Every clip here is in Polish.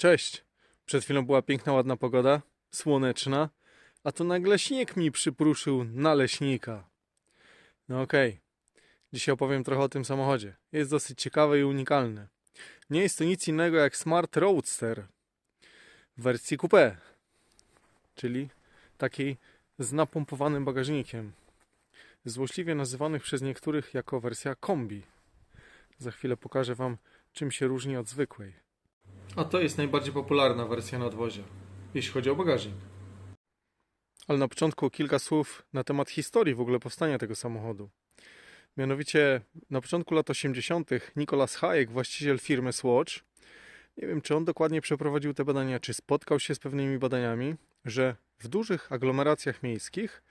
Cześć. Przed chwilą była piękna, ładna pogoda, słoneczna, a tu nagle śnieg mi przypruszył naleśnika. No okej. Dzisiaj opowiem trochę o tym samochodzie. Jest dosyć ciekawy i unikalny. Nie jest to nic innego jak Smart Roadster w wersji coupé, czyli takiej z napompowanym bagażnikiem. Złośliwie nazywanych przez niektórych jako wersja kombi. Za chwilę pokażę Wam, czym się różni od zwykłej. A to jest najbardziej popularna wersja nadwozia, jeśli chodzi o bagażnik. Ale na początku kilka słów na temat historii w ogóle powstania tego samochodu. Mianowicie na początku lat 80. Nicolas Hayek, właściciel firmy Swatch, nie wiem czy on dokładnie przeprowadził te badania, czy spotkał się z pewnymi badaniami, że w dużych aglomeracjach miejskich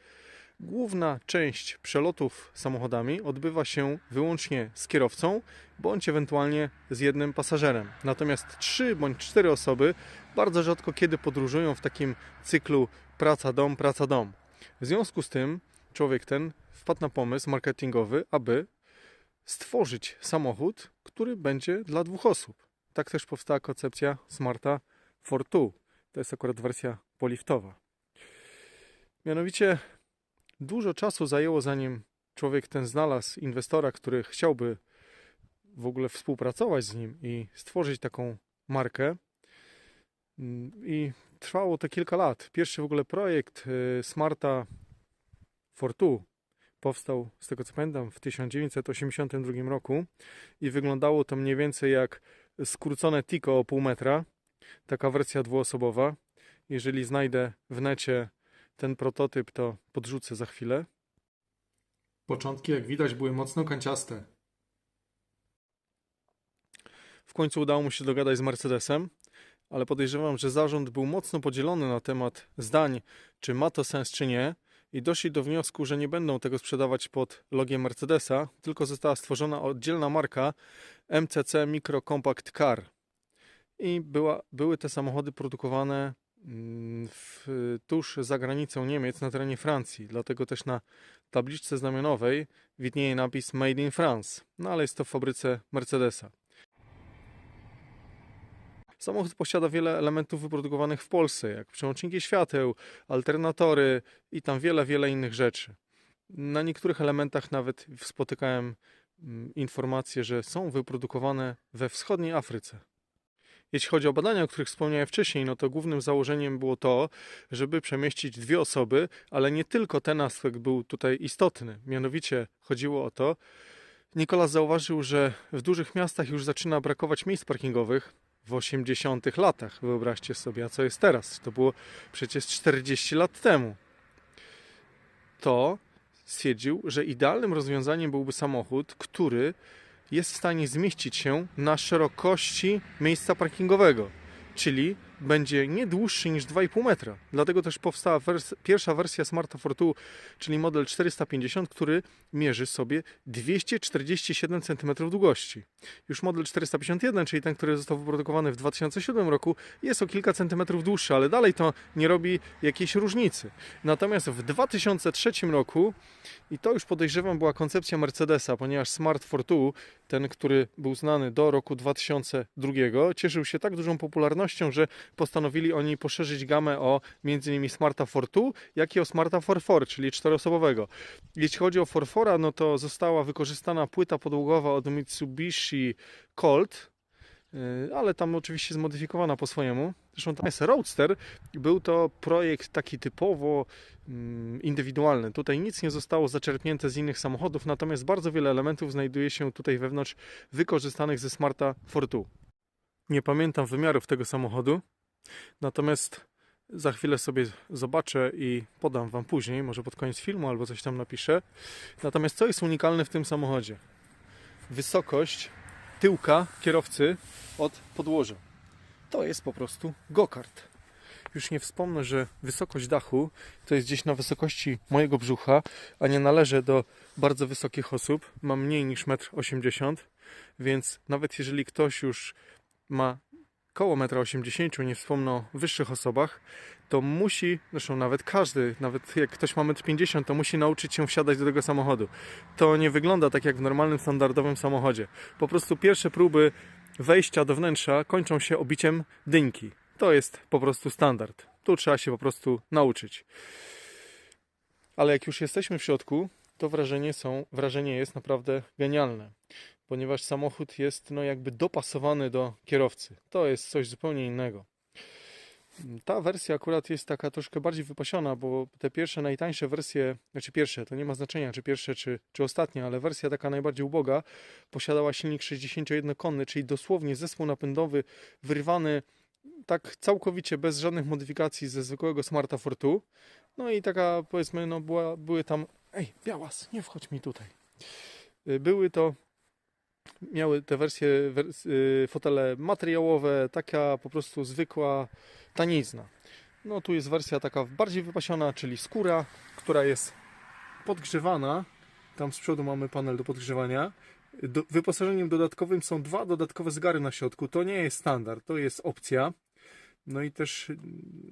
główna część przelotów samochodami odbywa się wyłącznie z kierowcą bądź ewentualnie z jednym pasażerem. Natomiast trzy bądź cztery osoby bardzo rzadko kiedy podróżują w takim cyklu praca-dom, praca-dom. W związku z tym człowiek ten wpadł na pomysł marketingowy, aby stworzyć samochód, który będzie dla dwóch osób. Tak też powstała koncepcja Smarta Fortwo. To jest akurat wersja poliftowa. Mianowicie dużo czasu zajęło, zanim człowiek ten znalazł inwestora, który chciałby w ogóle współpracować z nim i stworzyć taką markę. I trwało to kilka lat. Pierwszy w ogóle projekt y, Smarta Fortwo powstał, z tego co pamiętam, w 1982 roku i wyglądało to mniej więcej jak skrócone Tico o pół metra, taka wersja dwuosobowa. Jeżeli znajdę w necie ten prototyp, to podrzucę za chwilę. Początki, jak widać, były mocno kanciaste. W końcu udało mu się dogadać z Mercedesem, ale podejrzewam, że zarząd był mocno podzielony na temat zdań, czy ma to sens, czy nie, i doszli do wniosku, że nie będą tego sprzedawać pod logiem Mercedesa, tylko została stworzona oddzielna marka MCC Micro Compact Car. I była, były te samochody produkowane w, tuż za granicą Niemiec, na terenie Francji. Dlatego też na tabliczce znamionowej widnieje napis Made in France, no ale jest to w fabryce Mercedesa. Samochód posiada wiele elementów wyprodukowanych w Polsce, jak przełączniki świateł, alternatory i tam wiele, wiele innych rzeczy. Na niektórych elementach nawet spotykałem mm, informacje, że są wyprodukowane we wschodniej Afryce. Jeśli chodzi o badania, o których wspomniałem wcześniej, no to głównym założeniem było to, żeby przemieścić dwie osoby, ale nie tylko ten aspekt był tutaj istotny. Mianowicie chodziło o to, Nikolas zauważył, że w dużych miastach już zaczyna brakować miejsc parkingowych, w 80 latach. Wyobraźcie sobie, a co jest teraz? To było przecież 40 lat temu. To stwierdził, że idealnym rozwiązaniem byłby samochód, który jest w stanie zmieścić się na szerokości miejsca parkingowego, czyli będzie nie dłuższy niż 2,5 metra. Dlatego też powstała wers pierwsza wersja Smarta Fortwo, czyli model 450, który mierzy sobie 247 cm długości. Już model 451, czyli ten, który został wyprodukowany w 2007 roku, jest o kilka centymetrów dłuższy, ale dalej to nie robi jakiejś różnicy. Natomiast w 2003 roku, i to już podejrzewam była koncepcja Mercedesa, ponieważ Smart Fortwo, ten, który był znany do roku 2002, cieszył się tak dużą popularnością, że postanowili oni poszerzyć gamę o m.in. Smarta Fortwo, jak i o Smarta Forfor, czyli czteroosobowego. Jeśli chodzi o Forfora, no to została wykorzystana płyta podłogowa od Mitsubishi Colt, ale tam oczywiście zmodyfikowana po swojemu. Zresztą tam jest Roadster. Był to projekt taki typowo mm, indywidualny. Tutaj nic nie zostało zaczerpnięte z innych samochodów, natomiast bardzo wiele elementów znajduje się tutaj wewnątrz wykorzystanych ze Smarta Fortwo. Nie pamiętam wymiarów tego samochodu, Natomiast za chwilę sobie zobaczę i podam Wam później, może pod koniec filmu albo coś tam napiszę. Natomiast co jest unikalne w tym samochodzie? Wysokość tyłka kierowcy od podłoża. To jest po prostu go-kart. Już nie wspomnę, że wysokość dachu to jest gdzieś na wysokości mojego brzucha, a nie należę do bardzo wysokich osób. Mam mniej niż 1,80 m, więc nawet jeżeli ktoś już ma koło 1,80 m, nie wspomnę o wyższych osobach, to musi, zresztą nawet każdy, nawet jak ktoś ma 1,50 m, to musi nauczyć się wsiadać do tego samochodu. To nie wygląda tak jak w normalnym, standardowym samochodzie. Po prostu pierwsze próby wejścia do wnętrza kończą się obiciem dyńki. To jest po prostu standard. Tu trzeba się po prostu nauczyć. Ale jak już jesteśmy w środku, to wrażenie, są, wrażenie jest naprawdę genialne, ponieważ samochód jest no jakby dopasowany do kierowcy. To jest coś zupełnie innego. Ta wersja akurat jest taka troszkę bardziej wypasiona, bo te pierwsze, najtańsze wersje, znaczy pierwsze, to nie ma znaczenia, czy pierwsze, czy, czy ostatnie, ale wersja taka najbardziej uboga posiadała silnik 61-konny, czyli dosłownie zespół napędowy wyrwany tak całkowicie bez żadnych modyfikacji ze zwykłego Smarta Fortu. No i taka powiedzmy, no była, były tam. Ej, Białas, nie wchodź mi tutaj. Y, Były to. Miały te wersje wers y, fotele materiałowe, taka po prostu zwykła tanizna. No tu jest wersja taka bardziej wypasiona, czyli skóra, która jest podgrzewana. Tam z przodu mamy panel do podgrzewania. Do, wyposażeniem dodatkowym są dwa dodatkowe zegary na środku. To nie jest standard, to jest opcja. No i też,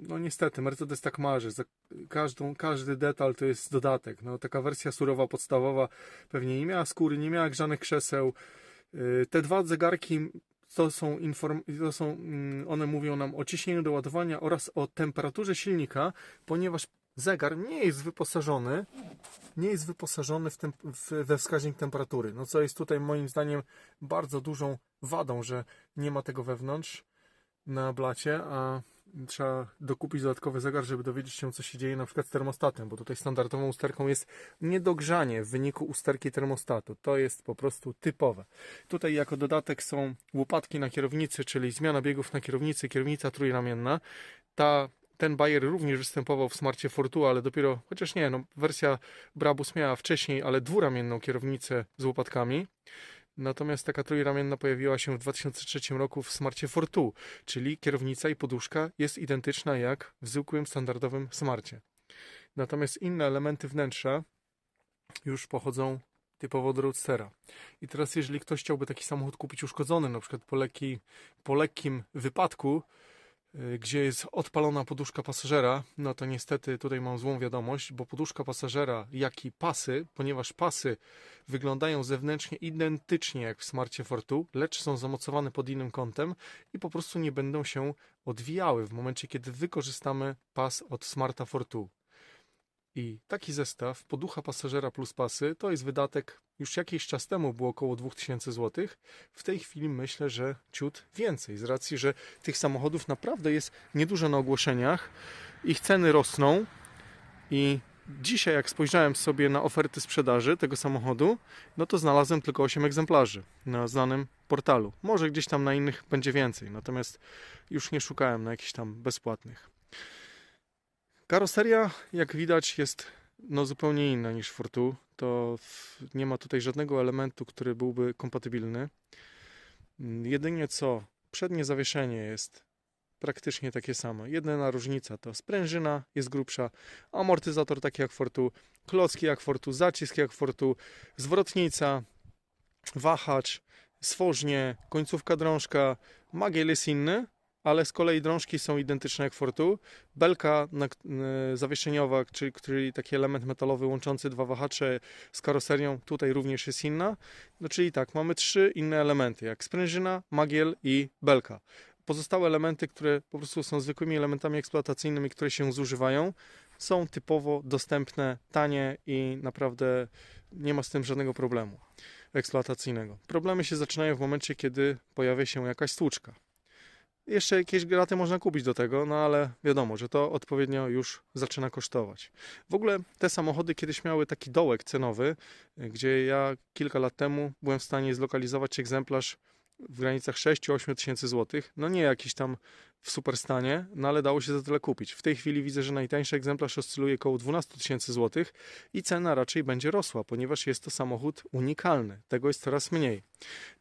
no niestety, Mercedes tak marzy. Za każdą, każdy detal to jest dodatek. No, taka wersja surowa, podstawowa pewnie nie miała skóry, nie miała grzanych krzeseł. Yy, Te dwa zegarki to są, inform... to są, mm, one mówią nam o ciśnieniu do ładowania oraz o temperaturze silnika, ponieważ zegar nie jest wyposażony, nie jest wyposażony w tem... w... we wskaźnik temperatury. No co jest tutaj moim zdaniem bardzo dużą wadą, że nie ma tego wewnątrz na blacie, a trzeba dokupić dodatkowy zegar, żeby dowiedzieć się, co się dzieje na przykład z termostatem, bo tutaj standardową usterką jest niedogrzanie w wyniku usterki termostatu. To jest po prostu typowe. Tutaj jako dodatek są łopatki na kierownicy, czyli zmiana biegów na kierownicy, kierownica trójramienna. Ta ten bajer również występował w Smarcie Fortu, ale dopiero, chociaż nie, no, wersja Brabus miała wcześniej, ale dwuramienną kierownicę z łopatkami. Natomiast taka trójramienna pojawiła się w 2003 roku w Smarcie Fortu, czyli kierownica i poduszka jest identyczna jak w zwykłym, standardowym Smarcie. Natomiast inne elementy wnętrza już pochodzą typowo od Roadstera. I teraz jeżeli ktoś chciałby taki samochód kupić uszkodzony, na przykład po, lekki, po lekkim wypadku, gdzie jest odpalona poduszka pasażera, no to niestety tutaj mam złą wiadomość, bo poduszka pasażera, jak i pasy, ponieważ pasy wyglądają zewnętrznie identycznie jak w Smarcie Fortu, lecz są zamocowane pod innym kątem i po prostu nie będą się odwijały w momencie, kiedy wykorzystamy pas od Smarta Fortu. I taki zestaw, poducha pasażera plus pasy, to jest wydatek, już jakiś czas temu było około 2000 zł. W tej chwili myślę, że ciut więcej, z racji, że tych samochodów naprawdę jest niedużo na ogłoszeniach, ich ceny rosną i dzisiaj jak spojrzałem sobie na oferty sprzedaży tego samochodu, no to znalazłem tylko 8 egzemplarzy na znanym portalu. Może gdzieś tam na innych będzie więcej, natomiast już nie szukałem na jakichś tam bezpłatnych. Karoseria, jak widać, jest no, zupełnie inna niż Fortu. To nie ma tutaj żadnego elementu, który byłby kompatybilny. Mm, Jedynie co, przednie zawieszenie jest praktycznie takie samo. Jedyna różnica to sprężyna jest grubsza, amortyzator taki jak Fortu, klocki jak Fortu, zacisk jak Fortu, zwrotnica, wahacz, stworznie, końcówka drążka, magiel jest inny, ale z kolei drążki są identyczne jak Fortu. Belka na, y, zawieszeniowa, czyli, czyli taki element metalowy łączący dwa wahacze z karoserią, tutaj również jest inna. No czyli tak, mamy trzy inne elementy, jak sprężyna, magiel i belka. Pozostałe elementy, które po prostu są zwykłymi elementami eksploatacyjnymi, które się zużywają, są typowo dostępne, tanie i naprawdę nie ma z tym żadnego problemu eksploatacyjnego. Problemy się zaczynają w momencie, kiedy pojawia się jakaś stłuczka. Jeszcze jakieś graty można kupić do tego, no ale wiadomo, że to odpowiednio już zaczyna kosztować. W ogóle te samochody kiedyś miały taki dołek cenowy, gdzie ja kilka lat temu byłem w stanie zlokalizować egzemplarz w granicach 6-8 tysięcy złotych. No nie jakiś tam w super stanie, no ale dało się za tyle kupić. W tej chwili widzę, że najtańszy egzemplarz oscyluje około 12 tysięcy złotych i cena raczej będzie rosła, ponieważ jest to samochód unikalny. Tego jest coraz mniej.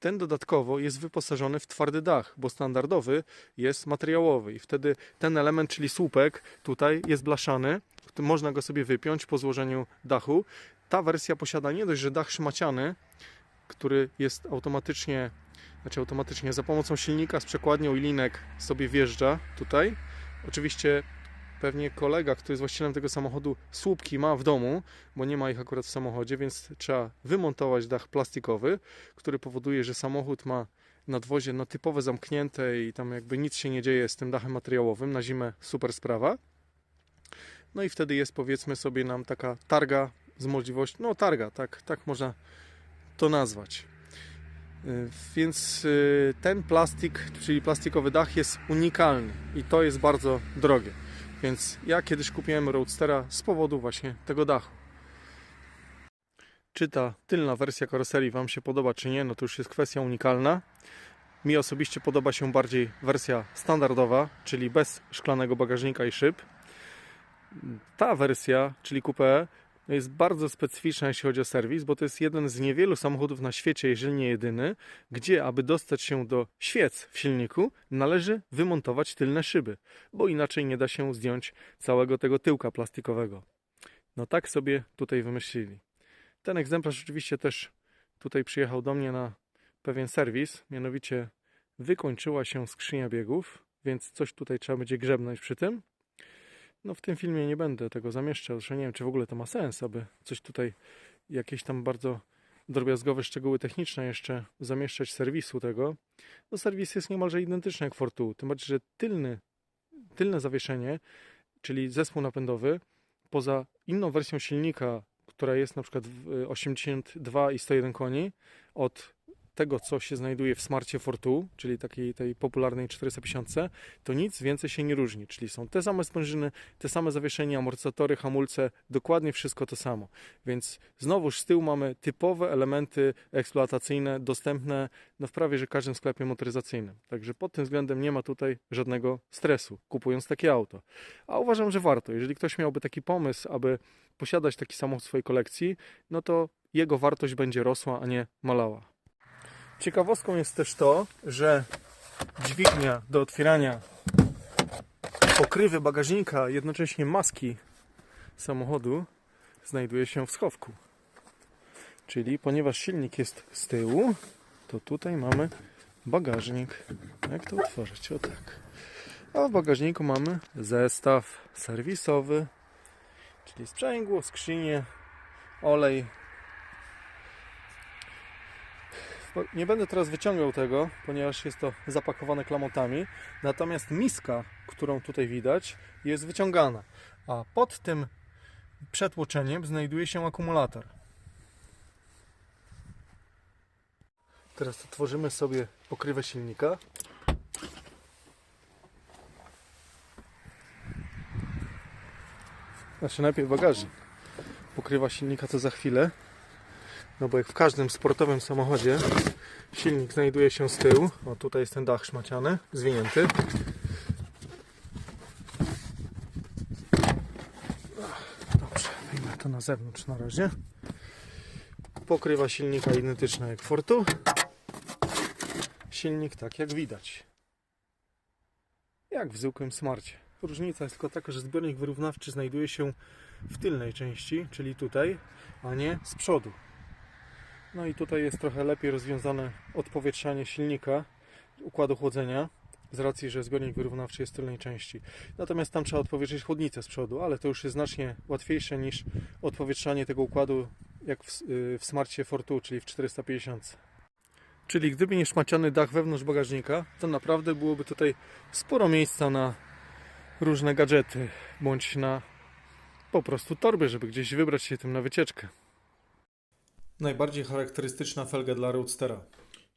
Ten dodatkowo jest wyposażony w twardy dach, bo standardowy jest materiałowy i wtedy ten element, czyli słupek, tutaj jest blaszany, można go sobie wypiąć po złożeniu dachu. Ta wersja posiada nie dość, że dach szmaciany, który jest automatycznie, znaczy automatycznie za pomocą silnika z przekładnią i linek sobie wjeżdża tutaj. Oczywiście pewnie kolega, który jest właścicielem tego samochodu, słupki ma w domu, bo nie ma ich akurat w samochodzie, więc trzeba wymontować dach plastikowy, który powoduje, że samochód ma nadwozie no, typowe zamknięte i tam jakby nic się nie dzieje z tym dachem materiałowym. Na zimę super sprawa. No i wtedy jest powiedzmy sobie nam taka targa z możliwością, no targa, tak, tak można to nazwać. Y, Więc y, ten plastik, czyli plastikowy dach jest unikalny i to jest bardzo drogie. Więc ja kiedyś kupiłem Roadstera z powodu właśnie tego dachu. Czy ta tylna wersja karoserii Wam się podoba, czy nie, no to już jest kwestia unikalna. Mi osobiście podoba się bardziej wersja standardowa, czyli bez szklanego bagażnika i szyb. Ta wersja, czyli Coupe, jest bardzo specyficzna, jeśli chodzi o serwis, bo to jest jeden z niewielu samochodów na świecie, jeżeli nie jedyny, gdzie, aby dostać się do świec w silniku, należy wymontować tylne szyby, bo inaczej nie da się zdjąć całego tego tyłka plastikowego. No tak sobie tutaj wymyślili. Ten egzemplarz oczywiście też tutaj przyjechał do mnie na pewien serwis, mianowicie wykończyła się skrzynia biegów, więc coś tutaj trzeba będzie grzebnąć przy tym. No w tym filmie nie będę tego zamieszczał, zresztą nie wiem, czy w ogóle to ma sens, aby coś tutaj, jakieś tam bardzo drobiazgowe szczegóły techniczne jeszcze zamieszczać serwisu tego. No serwis jest niemalże identyczny jak Fortu, tym bardziej, że tylny, tylne zawieszenie, czyli zespół napędowy, poza inną wersją silnika, która jest na przykład w 82 i 101 koni, od tego, co się znajduje w Smarcie Fortu, czyli takiej tej popularnej 450, to nic więcej się nie różni. Czyli są te same sprężyny, te same zawieszenia, amortyzatory, hamulce, dokładnie wszystko to samo. Więc znowuż z tyłu mamy typowe elementy eksploatacyjne, dostępne no w prawie że każdym sklepie motoryzacyjnym. Także pod tym względem nie ma tutaj żadnego stresu, kupując takie auto. A uważam, że warto. Jeżeli ktoś miałby taki pomysł, aby posiadać taki samochód w swojej kolekcji, no to jego wartość będzie rosła, a nie malała. Ciekawostką jest też to, że dźwignia do otwierania pokrywy bagażnika, jednocześnie maski samochodu, znajduje się w schowku. Czyli ponieważ silnik jest z tyłu, to tutaj mamy bagażnik. Jak to otworzyć? O tak. A w bagażniku mamy zestaw serwisowy, czyli sprzęgło, skrzynię, olej, Bo Nie będę teraz wyciągał tego, ponieważ jest to zapakowane klamotami. Natomiast miska, którą tutaj widać, jest wyciągana. A pod tym przetłoczeniem znajduje się akumulator. Teraz otworzymy sobie pokrywę silnika. Znaczy najpierw bagażnik. Pokrywa silnika to za chwilę. No bo jak w każdym sportowym samochodzie silnik znajduje się z tyłu. O tutaj jest ten dach szmaciany, zwinięty. Dobrze, wyjmę to na zewnątrz na razie. Pokrywa silnika identyczna jak Fortu. Silnik tak jak widać. Jak w zwykłym smarcie. Różnica jest tylko taka, że zbiornik wyrównawczy znajduje się w tylnej części, czyli tutaj, a nie z przodu. No i tutaj jest trochę lepiej rozwiązane odpowietrzanie silnika, układu chłodzenia, z racji, że zbiornik wyrównawczy jest w tylnej części. Natomiast tam trzeba odpowietrzyć chłodnicę z przodu, ale to już jest znacznie łatwiejsze niż odpowietrzanie tego układu jak w, y, w Smarcie Fortu, czyli w 450. Czyli gdyby nie szmaciany dach wewnątrz bagażnika, to naprawdę byłoby tutaj sporo miejsca na różne gadżety, bądź na po prostu torby, żeby gdzieś wybrać się tym na wycieczkę. Najbardziej charakterystyczna felga dla Roadstera.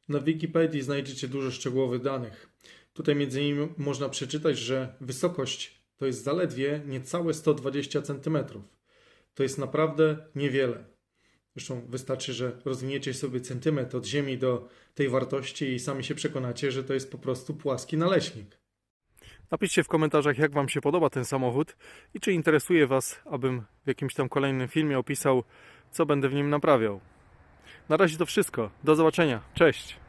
Na Wikipedii znajdziecie dużo szczegółowych danych. Tutaj między innymi można przeczytać, że wysokość to jest zaledwie niecałe 120 cm. To jest naprawdę niewiele. Zresztą wystarczy, że rozwiniecie sobie centymetr od ziemi do tej wartości i sami się przekonacie, że to jest po prostu płaski naleśnik. Napiszcie w komentarzach, jak Wam się podoba ten samochód i czy interesuje Was, abym w jakimś tam kolejnym filmie opisał, co będę w nim naprawiał. Na razie to wszystko. Do zobaczenia. Cześć.